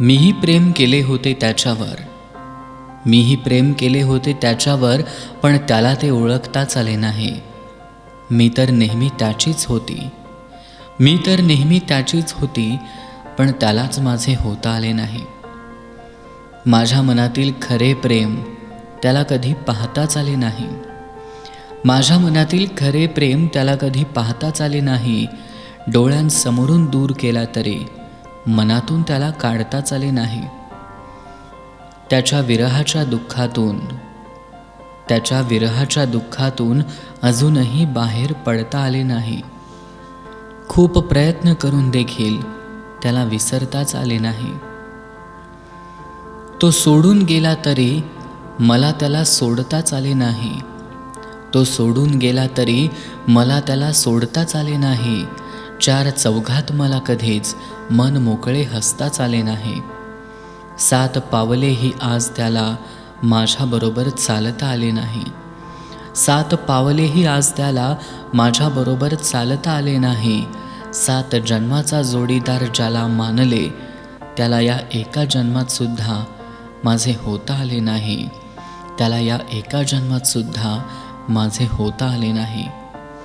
मीही प्रेम केले होते त्याच्यावर. मीही प्रेम केले होते त्याच्यावर पण त्याला ते ओळखताच आले नाही. मी तर नेहमी त्याचीच होती. मी तर नेहमी त्याचीच होती पण त्यालाच माझे होता आले नाही. माझ्या मनातील खरे प्रेम त्याला कधी पाहताच आले नाही. माझ्या मनातील खरे प्रेम त्याला कधी पाहताच आले नाही. डोळ्यांसमोरून दूर केला तरी मनातून त्याला काढताच आले नाही. त्याच्या विरहाच्या दुःखातून त्याच्या विरहाच्या दुःखातून अजूनही बाहेर पडता आले नाही. खूप प्रयत्न करून देखील त्याला विसरताच आले नाही. तो सोडून गेला तरी मला त्याला सोडताच आले नाही. तो सोडून गेला तरी मला त्याला सोडताच आले नाही. चार चौघात मला कधीच मन मोकळे हसताच आले नाही. सात पावलेही आज त्याला माझ्याबरोबर चालता आले नाही. सात पावलेही आज त्याला माझ्याबरोबर चालता आले नाही. सात जन्माचा जोडीदार ज्याला मानले त्याला या एका जन्मातसुद्धा माझे होता आले नाही. त्याला या एका जन्मातसुद्धा माझे होता आले नाही.